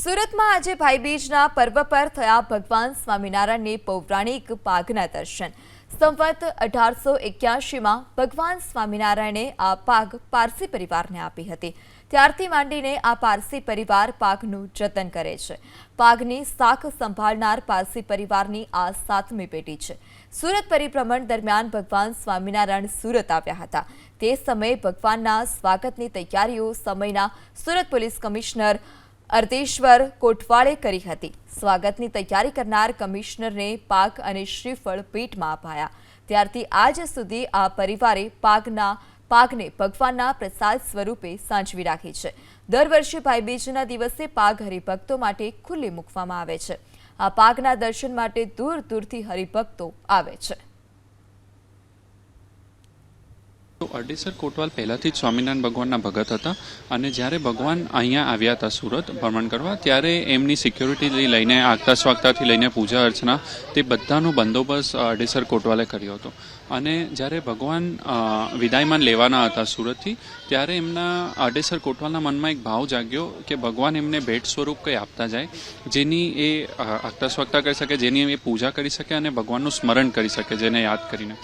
સુરતમાં આજે ભાઈબીજના પર્વ પર થયા ભગવાન સ્વામિનારાયણની પૌરાણિક પાઘના દર્શન. સંવત અઢારસો એક્યાસીમાં ભગવાન સ્વામિનારાયણે આ પાઘ પારસી પરિવારને આપી હતી. ત્યારથી માંડીને આ પારસી પરિવાર પાઘનું જતન કરે છે. પાઘની શાખ સંભાળનાર પારસી પરિવારની આ સાતમી પેઢી છે. સુરત પરિભ્રમણ દરમિયાન ભગવાન સ્વામિનારાયણ સુરત આવ્યા હતા. તે સમયે ભગવાનના સ્વાગતની તૈયારીઓ સમયના સુરત પોલીસ કમિશનર અર્ધેશ્વર કોટવાળે કરી હતી. સ્વાગતની તૈયારી કરનાર કમિશનરને પાક અને શ્રીફળ ભેટમાં અપાયા. ત્યારથી આજ સુધી આ પરિવારે પાકના, પાકને ભગવાનના પ્રસાદ સ્વરૂપે સાંચવી રાખી છે. દર વર્ષે ભાઈબીજના દિવસે પાક હરિભક્તો માટે ખુલ્લી મૂકવામાં આવે છે. આ પાકના દર્શન માટે દૂર દૂરથી હરિભક્તો આવે છે. તો અરડેસર કોટવાલ પહેલાંથી જ સ્વામિનારાયણ ભગવાનના ભગત હતા અને જ્યારે ભગવાન અહીંયા આવ્યા હતા સુરત ભ્રમણ કરવા, ત્યારે એમની સિક્યોરિટીથી લઈને આગતા સ્વાગતાથી લઈને પૂજા અર્ચના તે બધાનો બંદોબસ્ત અરડેસર કોટવાલે કર્યો હતો. અને જ્યારે ભગવાન વિદાયમાન લેવાના હતા સુરતથી, ત્યારે એમના અરડેસર કોટવાલના મનમાં એક ભાવ જાગ્યો કે ભગવાન એમને ભેટ સ્વરૂપ કંઈ આપતા જાય, જેની એ આગતા સ્વાગતા કરી શકે, જેની એ પૂજા કરી શકે અને ભગવાનનું સ્મરણ કરી શકે, જેને યાદ કરીને.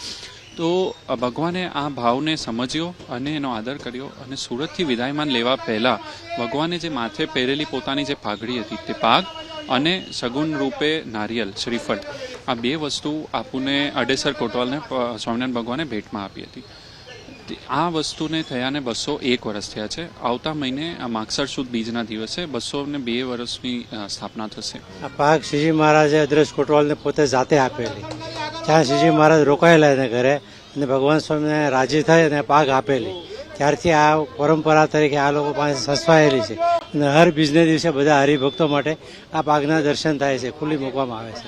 તો ભગવાને આ ભાવને સમજ્યો અને એનો આદર કર્યો અને સુરતથી વિદાયમાન લેવા પહેલાં ભગવાને જે માથે પહેરેલી પોતાની જે પાઘડી હતી તે પાગ અને સગુન રૂપે નારિયેલ, શ્રીફળ, આ બે વસ્તુ આપુને અડેસર કોટવાલને સ્વામિનારાયણ ભગવાને ભેટમાં આપી હતી. આ વસ્તુને થયાને બસો એક વર્ષ થયા છે. આવતા મહિને આ માગસર સુદ બીજના દિવસે બસો ને બે વર્ષની સ્થાપના થશે. આ પાક શ્રીજી મહારાજે અદ્રશ કોટવાલને પોતે જાતે આપેલી. ત્યાં શ્રીજી મહારાજ રોકાયેલા એને ઘરે અને ભગવાન સ્વામીને રાજી થઈ અને પાક આપેલી. ત્યારથી આ પરંપરા તરીકે આ લોકો પાસે સચવાયેલી છે. અને હર બીજને દિવસે બધા હરિભક્તો માટે આ પાકના દર્શન થાય છે, ખુલ્લી મૂકવામાં આવે છે.